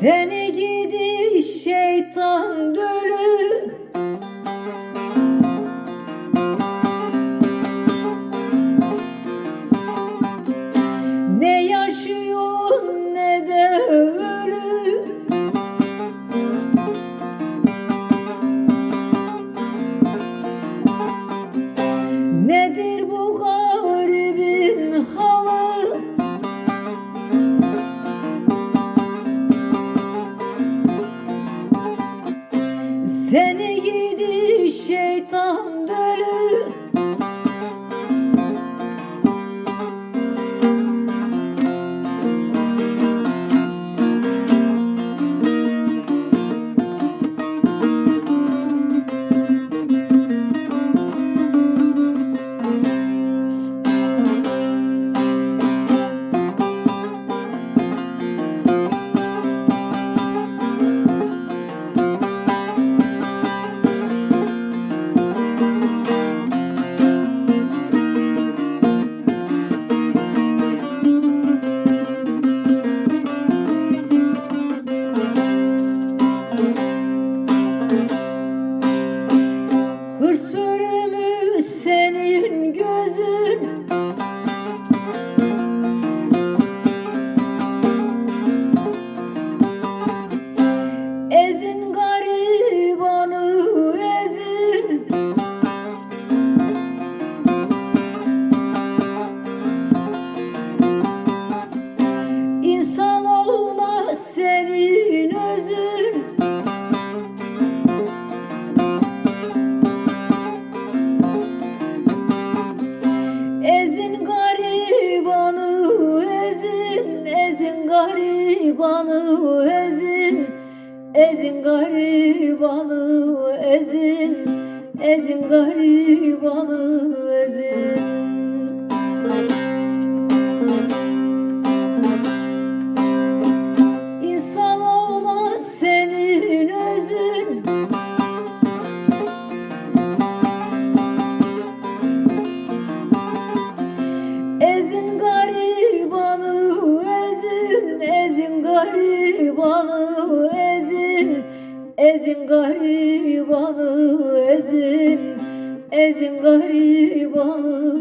Seni gidi şeytan dölü Ne yaşıyorsun ne de ölü. Nedir Seni bölümü ezin, ezin garibanı ezin, ezin garibanı ezin. Ezin garibanı garibanı ezin, ezin garibanı ezin, ezin garibanı